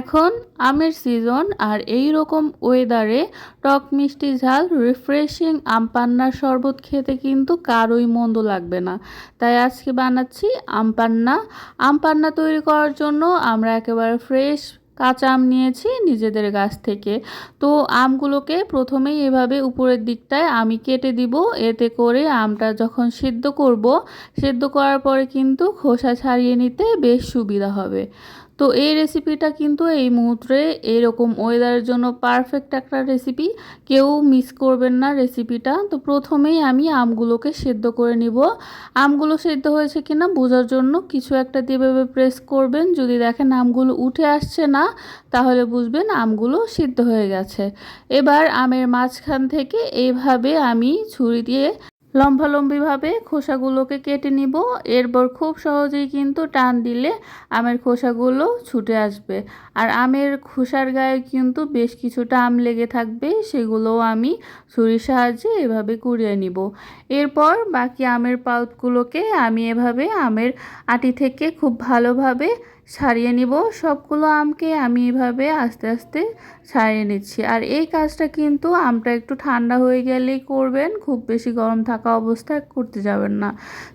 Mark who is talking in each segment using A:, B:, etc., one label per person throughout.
A: এখন আমের সিজন আর এই রকম ওয়েদারে টক মিষ্টি ঝাল রিফ্রেশিং আম পান্নার শরবত খেতে কিন্তু কারোই মন্দ লাগবে না। তাই আজকে বানাচ্ছি আম পান্না। আম পান্না তৈরি করার জন্য আমরা একেবারে ফ্রেশ কাঁচা আম নিয়েছি নিজেদের গাছ থেকে। তো আমগুলোকে প্রথমেই এভাবে উপরের দিকটায় আমি কেটে দিব। এতে করে আমটা যখন সিদ্ধ করব, সিদ্ধ করার পরে কিন্তু খোসা ছাড়িয়ে নিতে বেশ সুবিধা হবে। তো এই রেসিপিটা কিন্তু এই মুহূর্তে এরকম ওয়েদারের জন্য পারফেক্ট একটা রেসিপি কেউ মিস করবেন না রেসিপিটা তো প্রথমেই আমি আমগুলোকে সেদ্ধ করে নিব। আমগুলো সেদ্ধ হয়েছে কিনা বোঝার জন্য কিছু একটা দিয়ে ভেবে প্রেস করবেন। যদি দেখেন আমগুলো উঠে আসছে না, তাহলে বুঝবেন আমগুলো সিদ্ধ হয়ে গেছে। এবার আমের মাঝখান থেকে এইভাবে আমি ছুরি দিয়ে লম্বালম্বিভাবে খোসাগুলোকে কেটে নিব। এরপর খুব সহজেই কিন্তু টান দিলে আমের খোসাগুলো ছুটে আসবে। আর আমের খোসার গায়ে কিন্তু বেশ কিছুটা আম লেগে থাকবে, সেগুলোও আমি ছুরির সাহায্যে এভাবে কুড়িয়ে নিব। এরপর বাকি আমের পাল্পগুলোকে আমি এভাবে আমের আটি থেকে খুব ভালোভাবে ছাড়িয়ে নিব। সবগুলো আমকে আমি এভাবে আস্তে আস্তে সারিয়ে নিচ্ছি। আর এই কাজটা কিন্তু আমটা একটু ঠান্ডা হয়ে গেলেই করবেন, খুব বেশি গরম থাকা অবস্থায় করতে যাবেন না।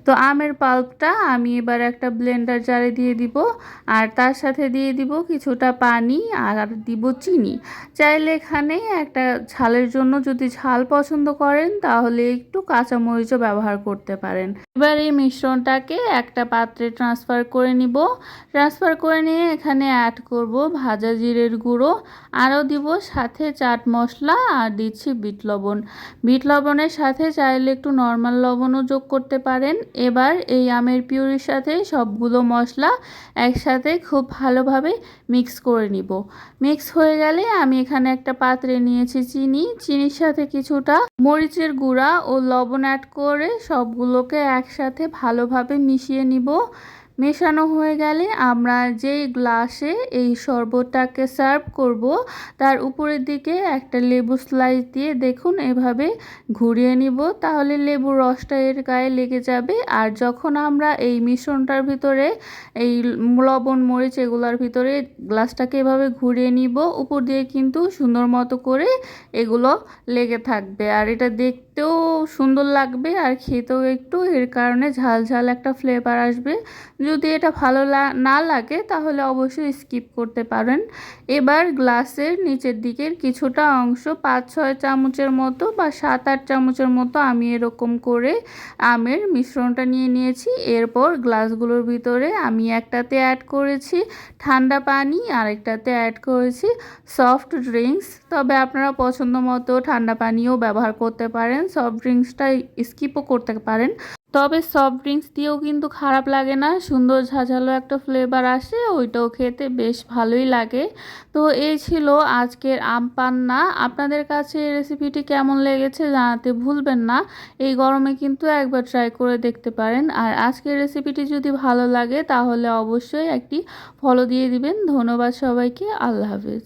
A: তো আমের পাল্পটা আমি এবার একটা ব্লেন্ডার জারে দিয়ে দিব, আর তার সাথে দিয়ে দিব কিছুটা পানি আর দিব চিনি। চাইলে এখানে একটা ঝালের জন্য যদি ঝাল পছন্দ করেন, তাহলে একটু কাঁচামরিচও ব্যবহার করতে পারেন। এবার এই মিশ্রণটাকে একটা পাত্রে ট্রান্সফার করে নিব। ট্রান্সফার করে নিয়ে এখানে অ্যাড করব ভাজা জিরের গুঁড়ো। আরও দিব সাথে চাট মশলা আর দিচ্ছি বিট লবণ। বিট লবণের সাথে চাইলে একটু নর্মাল লবণও যোগ করতে পারেন। এবার এই আমের পিউরির সাথে সবগুলো মশলা একসাথে খুব ভালোভাবে মিক্স করে নিব। মিক্স হয়ে গেলে আমি এখানে একটা পাত্রে নিয়েছি চিনি। চিনির সাথে কিছুটা মরিচের গুঁড়া ও লবণ অ্যাড করে সবগুলোকে একসাথে ভালোভাবে মিশিয়ে নিব। মেশানো হয়ে গেলে আমরা যেই গ্লাসে এই শরবতটাকে সার্ভ করব, তার উপরের দিকে একটা লেবু স্লাইস দিয়ে দেখুন এভাবে ঘুরিয়ে নিব, তাহলে লেবুর রসটা এর গায়ে লেগে যাবে। আর যখন আমরা এই মিশ্রণটার ভিতরে, এই লবণ, মরিচ এগুলোর ভিতরে গ্লাসটাকে এভাবে ঘুরিয়ে নিব, উপর দিয়ে কিন্তু সুন্দর মতো করে এগুলো লেগে থাকবে। আর এটা দেখতেও সুন্দর লাগবে আর খেতেও একটু, এর কারণে ঝাল ঝাল একটা ফ্লেভার আসবে। যদি এটা ভালো না লাগে, তাহলে অবশ্যই স্কিপ করতে পারেন। এবার গ্লাসের নিচের দিকের কিছুটা অংশ পাঁচ ছয় চামচের মতো বা সাত আট চামচের মতো আমি এরকম করে আমের মিশ্রণটা নিয়ে নিয়েছি। এরপর গ্লাসগুলোর ভিতরে আমি একটাতে অ্যাড করেছি ঠান্ডা পানি, আরেকটাতে অ্যাড করেছি সফট ড্রিঙ্কস। তবে আপনারা পছন্দ মতো ঠান্ডা পানিও ব্যবহার করতে পারেন, সফট ড্রিঙ্কসটা স্কিপও করতে পারেন। তবে সফট ড্রিঙ্কস দিয়েও কিন্তু খারাপ লাগে না। সুন্দর ঝাঝালো একটা ফ্লেভার আসে, ওইটাও খেতে বেশ ভালোই লাগে। তো এই ছিল আজকের আম পান্না। আপনাদের কাছে এই রেসিপিটি কেমন লেগেছে জানাতে ভুলবেন না। এই গরমে কিন্তু একবার ট্রাই করে দেখতে পারেন। আর আজকের রেসিপিটি যদি ভালো লাগে, তাহলে অবশ্যই একটি ফলো দিয়ে দিবেন। ধন্যবাদ সবাইকে। আল্লাহ হাফিজ।